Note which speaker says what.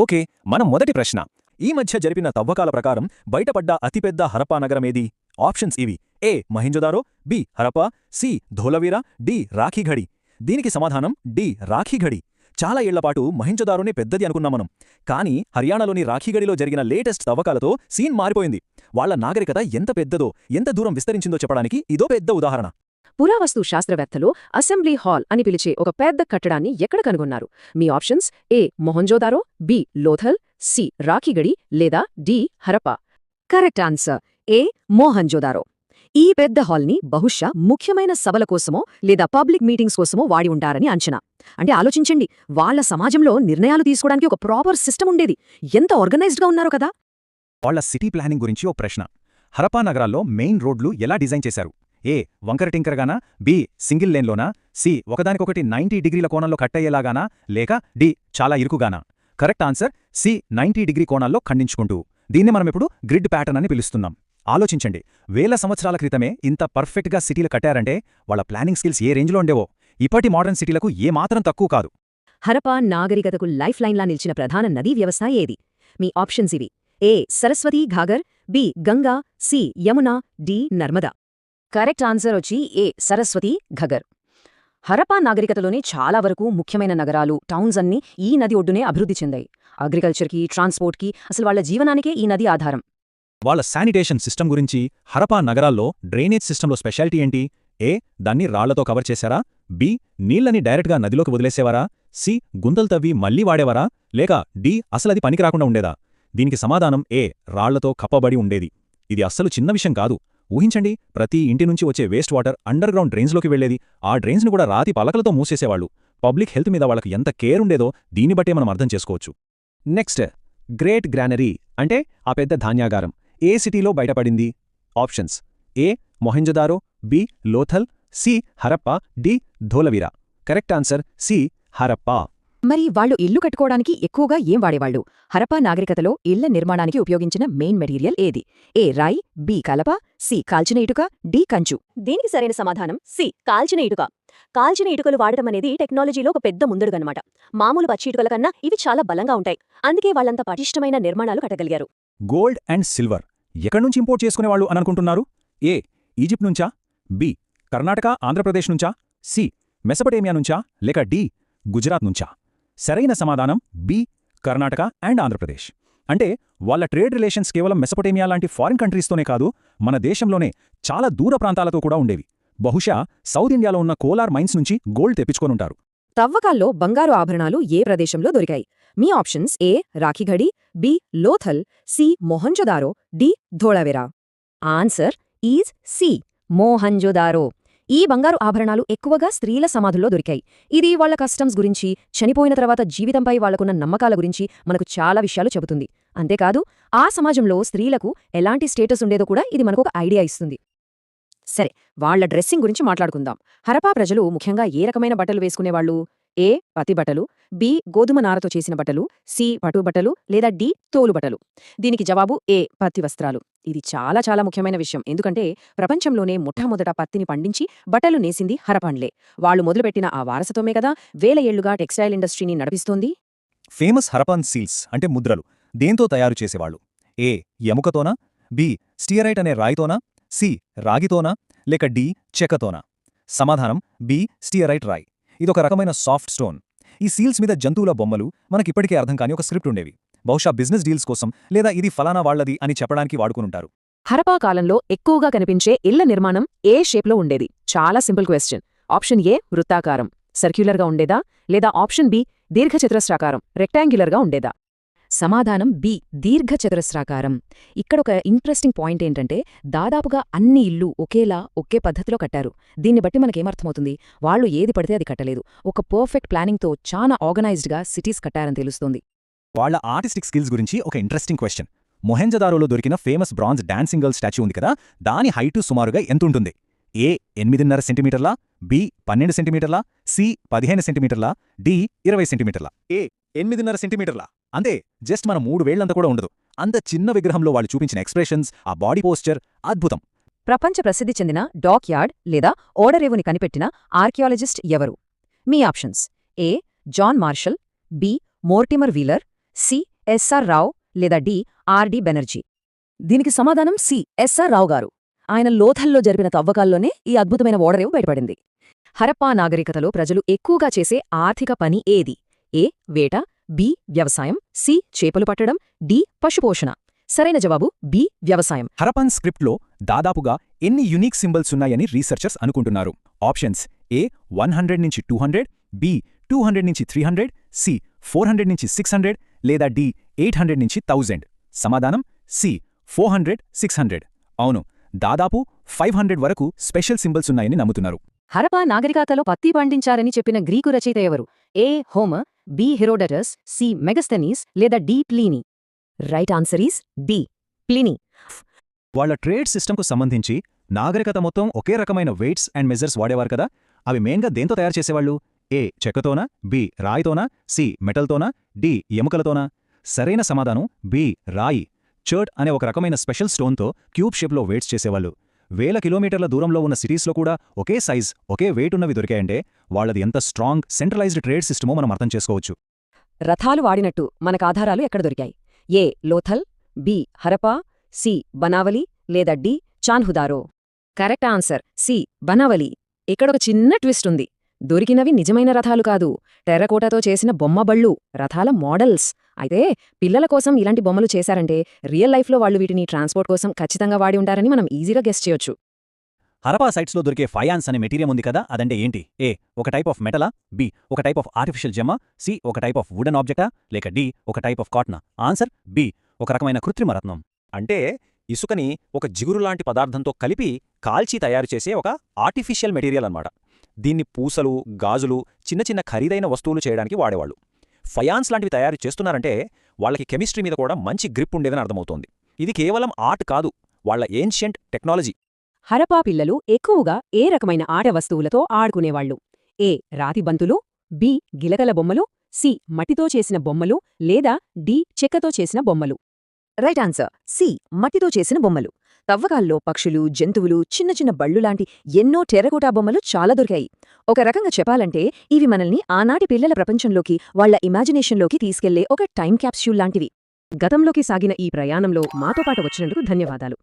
Speaker 1: Okay మన మొదటి ప్రశ్న. ఈ మధ్య జరిపిన తవ్వకాల ప్రకారం బయటపడ్డ అతిపెద్ద హరప్పా నగరమేది ఆప్షన్స్ ఇవి. A Mohenjodaro B Harappa C Dholavira D Rakhigarhi. దీనికి సమాధానం డి రాఖీఘడి. చాలా ఏళ్ళపాటు మహింజదారోనే పెద్దది అనుకున్నాం మనం. కానీ హర్యానాలోని రాఖీగడిలో జరిగిన లేటెస్ట్ తవ్వకాలతో సీన్ మారిపోయింది. వాళ్ళ నాగరికత ఎంత పెద్దదో ఎంత దూరం విస్తరించిందో చెప్పడానికి ఇదో పెద్ద ఉదాహరణ.
Speaker 2: పురావస్తు శాస్త్రవేత్తలు అసెంబ్లీ హాల్ అని పిలిచే ఒక పెద్ద కట్టడాన్ని ఎక్కడ కనుగొన్నారు? మీ options A. Mohenjodaro B. Lothal C. Rakhigarhi లేదా D. Harappa correct answer. A. Mohenjodaro ఈ పెద్ద హాల్ని బహుశా ముఖ్యమైన సభల కోసమో లేదా పబ్లిక్ మీటింగ్స్ కోసమో వాడి ఉంటారని అంచనా. అంటే ఆలోచించండి వాళ్ళ సమాజంలో నిర్ణయాలు తీసుకోవడానికి ఒక ప్రాపర్ సిస్టమ్ ఉండేది. ఎంత ఆర్గనైజ్డ్గా ఉన్నారో కదా?
Speaker 1: వాళ్ళ సిటీ ప్లానింగ్ గురించి ఓ ప్రశ్న. హరపా నగరాల్లో మెయిన్ రోడ్లు ఎలా డిజైన్ చేశారు? ఏ వంకర టింకరగానా? బి సింగిల్ లేన్లోనా? సి ఒకదానికొకటి నైంటీ డిగ్రీల కోణంలో కట్టయ్యేలాగానా? లేక డి చాలా ఇరుకుగానా? Correct answer C ninety degree కోణాల్లో ఖండించుకుంటూ. దీన్ని మనమిప్పుడు గ్రిడ్ ప్యాటర్న్ అని పిలుస్తున్నాం. ఆలోచించండి వేల సంవత్సరాల క్రితమే ఇంత పర్ఫెక్ట్గా సిటీలు కట్టారంటే వాళ్ళ ప్లానింగ్ స్కిల్స్ ఏ రేంజ్లో ఉండేవో? ఇప్పటి మోడర్న్ సిటీలకు ఏమాత్రం తక్కువ కాదు.
Speaker 2: హరపా నాగరికతకు లైఫ్ లైన్లా నిలిచిన ప్రధాన నదీ వ్యవస్థ ఏది? మీ ఆప్షన్స్ ఇవి. A Saraswati Ghaggar B Ganga C Yamuna D Narmada. Correct answer వచ్చి ఏ సరస్వతి ఘగర్. హరపా నాగరికతలోనే చాలా వరకు ముఖ్యమైన నగరాలు టౌన్స్ అన్నీ ఈ నది ఒడ్డునే అభివృద్ధి చెందాయి. అగ్రికల్చర్కి ట్రాన్స్పోర్ట్కి అసలు వాళ్ళ జీవనానికే ఈ నది ఆధారం.
Speaker 1: వాళ్ళ శానిటేషన్ సిస్టమ్ గురించి హరపా నగరాల్లో డ్రైనేజ్ సిస్టంలో స్పెషాలిటీ ఏంటి? ఏ దాన్ని రాళ్ళతో కవర్ చేశారా? బి నీళ్ళని డైరెక్ట్గా నదిలోకి వదిలేసేవారా? సి గుంతలు తవ్వి మళ్ళీ వాడేవారా? లేక డి అసలది పనికిరాకుండా ఉండేదా? దీనికి సమాధానం ఏ రాళ్ళతో కప్పబడి ఉండేది. ఇది అస్సలు చిన్న విషయం కాదు. ఊహించండి ప్రతి ఇంటి నుంచి వచ్చే వేస్ట్ వాటర్ అండర్ గ్రౌండ్ డ్రైన్స్లోకి వెళ్ళేది ఆ డ్రైన్స్ను కూడా రాతి పలకలతో మూసేసేవాళ్ళు. పబ్లిక్ హెల్త్ మీద వాళ్ళకి ఎంత కేర్ ఉండేదో దీన్ని బట్టే మనం అర్థం చేసుకోవచ్చు. నెక్స్ట్ గ్రేట్ గ్రానరీ అంటే ఆ పెద్ద ధాన్యాగారం. ఏ సిటీలో బయటపడింది? Options A Mohenjodaro. B Lothal. C Harappa. D Dholavira. Correct answer C Harappa.
Speaker 2: మరి వాళ్ళు ఇల్లు కట్టుకోవడానికి ఎక్కువగా ఏం వాడేవాళ్ళు? హరపా నాగరికతలో ఇళ్ళ నిర్మాణానికి ఉపయోగించిన మెయిన్ మెటీరియల్ ఏది? ఏ రాయి బి కలప సి కాల్చిన ఇటుక డి కంచు. దీనికి సరైన సమాధానం సి కాల్చిన ఇటుక. కాల్చిన ఇటుకలు వాడటం అనేది టెక్నాలజీలో ఒక పెద్ద ముందడుగనమాట మామూలు పచ్చి ఇటుకల కన్నా ఇవి చాలా బలంగా ఉంటాయి. అందుకే వాళ్ళంత పటిష్టమైన నిర్మాణాలు కట్టగలిగారు.
Speaker 1: Gold and silver. ఎక్కడ్నుంచి ఇంపోర్ట్ చేసుకునేవాళ్ళు అని అనుకుంటున్నారు? ఏ ఈజిప్ట్ నుంచా? బి కర్ణాటక ఆంధ్రప్రదేశ్ నుంచా? సి మెసపటేమియా నుంచా? లేక డి గుజరాత్ నుంచా? సరైన సమాధానం బి కర్ణాటక అండ్ ఆంధ్రప్రదేశ్. అంటే వాళ్ళ ట్రేడ్ రిలేషన్స్ కేవలం మెసపటేమియా లాంటి ఫారిన్ కంట్రీస్తోనే కాదు మన దేశంలోనే చాలా దూర ప్రాంతాలతో కూడా ఉండేవి. బహుశా సౌత్ ఇండియాలో ఉన్న కోలార్ మైన్స్ నుంచి గోల్డ్ తెప్పించుకొనుంటారు.
Speaker 2: తవ్వకాల్లో బంగారు ఆభరణాలు ఏ ప్రదేశంలో దొరికాయి? మీ options A Rakhigarhi B Lothal C Mohenjodaro D Dholavira. Answer is C Mohenjodaro. ఈ బంగారు ఆభరణాలు ఎక్కువగా స్త్రీల సమాధుల్లో దొరికాయి. ఇది వాళ్ళ కస్టమ్స్ గురించి చనిపోయిన తర్వాత జీవితంపై వాళ్ళకున్న నమ్మకాల గురించి మనకు చాలా విషయాలు చెబుతుంది. అంతేకాదు ఆ సమాజంలో స్త్రీలకు ఎలాంటి స్టేటస్ ఉండేదో కూడా ఇది మనకు ఒక ఐడియా ఇస్తుంది. సరే వాళ్ళ డ్రెస్సింగ్ గురించి మాట్లాడుకుందాం. హరపా ప్రజలు ముఖ్యంగా ఏ రకమైన బట్టలు వేసుకునేవాళ్ళు? ఏ పతి బట్టలు బి గోధుమ నారతో చేసిన బట్టలు సి పటు బట్టలు లేదా డి తోలు బట్టలు. దీనికి జవాబు ఏ పత్తి వస్త్రాలు. ఇది చాలా చాలా ముఖ్యమైన విషయం. ఎందుకంటే ప్రపంచంలోనే మొట్టమొదట పత్తిని పండించి బట్టలు నేసింది హరపాండ్లే. వాళ్ళు మొదలుపెట్టిన ఆ వారసత్వమే కదా వేల ఏళ్ళుగా టెక్స్టైల్ ఇండస్ట్రీని నడిపిస్తోంది.
Speaker 1: ఫేమస్ హరపాన్ సీల్స్ అంటే ముద్రలు. దేంతో తయారు చేసేవాళ్ళు? ఏ ఎముకతోనా? బి స్టియరైట్ అనే రాయితోనా? సి రాగితోనా? లేక డి చెక్కతోనా? సమాధానం బి స్టియరైట్ రాయ్. ఇదొక రకమైన సాఫ్ట్ స్టోన్. ఈ సీల్స్ మీద జంతువుల బొమ్మలు మనకిప్పటికే అర్థం కాని ఒక స్క్రిప్ట్ ఉండేవి. బహుశా బిజినెస్ డీల్స్ కోసం లేదా ఇది ఫలానా వాళ్ళది అని చెప్పడానికి వాడుకునుంటారు.
Speaker 2: హరపా కాలంలో ఎక్కువగా కనిపించే ఇళ్ళ నిర్మాణం ఏ షేప్లో ఉండేది? చాలా సింపుల్ క్వశ్చన్ ఆప్షన్ ఏ వృత్తాకారం. సర్క్యులర్గా ఉండేదా? లేదా ఆప్షన్ బి దీర్ఘచతురస్రాకారం. రెక్టాంగ్యులర్గా ఉండేదా? సమాధానం బి దీర్ఘచతురస్రాకారం. ఇక్కడొక ఇంట్రెస్టింగ్ పాయింట్ ఏంటంటే దాదాపుగా అన్ని ఇల్లు ఒకేలా ఒకే పద్ధతిలో కట్టారు. దీన్ని బట్టి మనకేమర్థమవుతుంది? వాళ్ళు ఏది పడితే అది కట్టలేదు. ఒక పర్ఫెక్ట్ ప్లానింగ్తో చాలా ఆర్గనైజ్డ్గా సిటీస్ కట్టారని తెలుస్తుంది.
Speaker 1: వాళ్ళ ఆర్టిస్టిక్ స్కిల్స్ గురించి ఒక ఇంట్రెస్టింగ్ క్వశ్చన్. మొహెంజదారోలో దొరికిన famous bronze dancing girl statue ఉంది కదా? దాని హైటు సుమారుగా ఎంతుంటుంది? ఏ ఎనిమిదిన్నర సెంటీమీటర్లా? బి పన్నెండు సెంటీమీటర్లా? సి పదిహేను సెంటీమీటర్లా? డి ఇరవై సెంటీమీటర్లా? ఏ ఎనిమిదిన్నర సెంటీమీటర్లా? అంతే జస్ట్ మన మూడు వేళ్ళంత కూడా ఉండదు. అంత చిన్న విగ్రహంలో వాళ్ళు చూపించిన ఎక్స్ప్రెషన్స్ ఆ బాడీ పోస్చర్ అద్భుతం.
Speaker 2: ప్రపంచ ప్రసిద్ధి చెందిన డాక్ యార్డ్ లేదా ఓడరేవుని కనిపెట్టిన ఆర్కియాలజిస్ట్ ఎవరు? మీ options. A. John Marshall B. Mortimer Wheeler C. S R Rao లేదా డి. ఆర్డి బెనర్జీ. దీనికి సమాధానం సి. ఎస్ఆర్ రావు గారు. ఆయన లోథల్లో జరిపిన తవ్వకాల్లోనే ఈ అద్భుతమైన ఓడరేవు బయటపడింది. హరప్పా నాగరికతలో ప్రజలు ఎక్కువగా చేసే ఆర్థిక పని ఏది? ఏ. వేట బి వ్యవసాయం. సి చేపలు పట్టడం. డి పశుపోషణ. సరైన జవాబు బి వ్యవసాయం.
Speaker 1: హరపన్ స్క్రిప్ట్లో దాదాపుగా ఎన్ని యునీక్ సింబల్స్ ఉన్నాయని రీసెర్చర్స్ అనుకుంటున్నారు. ఆప్షన్స్ ఏ వన్ హండ్రెడ్ నుంచి two hundred B two hundred నుంచి three hundred C four hundred నుంచి సిక్స్ హండ్రెడ్ లేదా డి ఎయిట్ హండ్రెడ్ నుంచి థౌజండ్. సమాధానం C four hundred six hundred. అవును దాదాపు ఫైవ్ హండ్రెడ్ వరకు స్పెషల్ సింబల్స్ ఉన్నాయని నమ్ముతున్నారు.
Speaker 2: హరపా నాగరికతలో పత్తి పండించారని చెప్పిన గ్రీకు రచయిత ఎవరు? A. Homer B. Herodotus C. Megasthenes లేదా D. Pliny? Right answer is D. Pliny.
Speaker 1: వాళ్ళ ట్రేడ్ సిస్టమ్కు సంబంధించి నాగరికత మొత్తం ఒకే రకమైన వెయిట్స్ అండ్ మెజర్స్ వాడేవారు కదా? అవి మెయిన్గా దేంతో తయారు చేసేవాళ్ళు? ఏ. చెక్కతోనా బి. రాయితోనా సి. మెటల్తోనా డి. ఎముకలతోనా? సరైన సమాధానం బి. రాయి. చర్ట్ అనే ఒక రకమైన స్పెషల్ స్టోన్తో క్యూబ్ షేప్లో వెయిట్స్ చేసేవాళ్ళు. వేల కిలోమీటర్ల దూరంలో ఉన్న సిటీస్లో కూడా ఒకే సైజ్ ఒకే వెయిట్ ఉన్నవి దొరికాయంటే వాళ్ళది ఎంత స్ట్రాంగ్ సెంట్రలైజ్డ్ ట్రేడ్ సిస్టమో మనం అర్థం చేసుకోవచ్చు.
Speaker 2: రథాలు వాడినట్టు మనకు ఆధారాలు ఎక్కడ దొరికాయి? A Lothal B Harappa C Banawali లేదా D Chanhudaro? Correct answer C Banawali. ఇక్కడొక చిన్న ట్విస్ట్ ఉంది. దొరికినవి నిజమైన రథాలు కాదు. టెర్రకోటతో చేసిన బొమ్మబళ్ళు రథాల మోడల్స్. అయితే పిల్లల కోసం ఇలాంటి బొమ్మలు చేశారంటే రియల్ లైఫ్లో వాళ్ళు వీటిని ట్రాన్స్పోర్ట్ కోసం ఖచ్చితంగా వాడి ఉంటారని మనం ఈజీగా గెస్ట్ చేయొచ్చు.
Speaker 1: హరపా సైట్స్లో దొరికే ఫయాన్స్ అనే మెటీరియల్ ఉంది కదా అదంటే ఏంటి? ఏ ఒక టైప్ ఆఫ్ మెటలా? బి ఒక టైప్ ఆఫ్ ఆర్టిఫిషియల్ జెమ్మ? సి ఒక టైప్ ఆఫ్ వుడెన్ ఆబ్జెక్టా? లేక డి ఒక టైప్ ఆఫ్ కాటనా? ఆన్సర్ బి ఒక రకమైన కృత్రిమ రత్నం. అంటే ఇసుకని ఒక జిగురులాంటి పదార్థంతో కలిపి కాల్చి తయారు చేసే ఒక ఆర్టిఫిషియల్ మెటీరియల్ అన్నమాట. దీన్ని పూసలు గాజులు చిన్న చిన్న ఖరీదైన వస్తువులు చేయడానికి వాడేవాళ్ళు. ఫయాన్స్ లాంటివి తయారు చేస్తున్నారంటే వాళ్ళకి కెమిస్ట్రీ మీద కూడా మంచి గ్రిప్ ఉండేదని అర్థమవుతోంది. ఇది కేవలం ఆర్ట్ కాదు వాళ్ళ ఏన్షియంట్ టెక్నాలజీ.
Speaker 2: హరపా పిల్లలు ఎక్కువగా ఏ రకమైన ఆట వస్తువులతో ఆడుకునేవాళ్ళు ఏ రాతి బంతులు బి గిలకల బొమ్మలు సి మట్టితో చేసిన బొమ్మలు లేదా డి చెక్కతో చేసిన బొమ్మలు? రైట్ ఆన్సర్ సి మట్టితో చేసిన బొమ్మలు. తవ్వకాల్లో పక్షులు జంతువులు చిన్న చిన్న బళ్ళు లాంటి ఎన్నో టెరకోటా బొమ్మలు చాలా దొరికాయి. ఒక రకంగా చెప్పాలంటే ఇవి మనల్ని ఆనాటి పిల్లల ప్రపంచంలోకి వాళ్ళ ఇమాజినేషన్లోకి తీసుకెళ్ళే ఒక టైం క్యాప్స్యూల్ లాంటివి. గతంలోకి సాగిన ఈ ప్రయాణంలో మాతో పాటు వచ్చినందుకు ధన్యవాదాలు.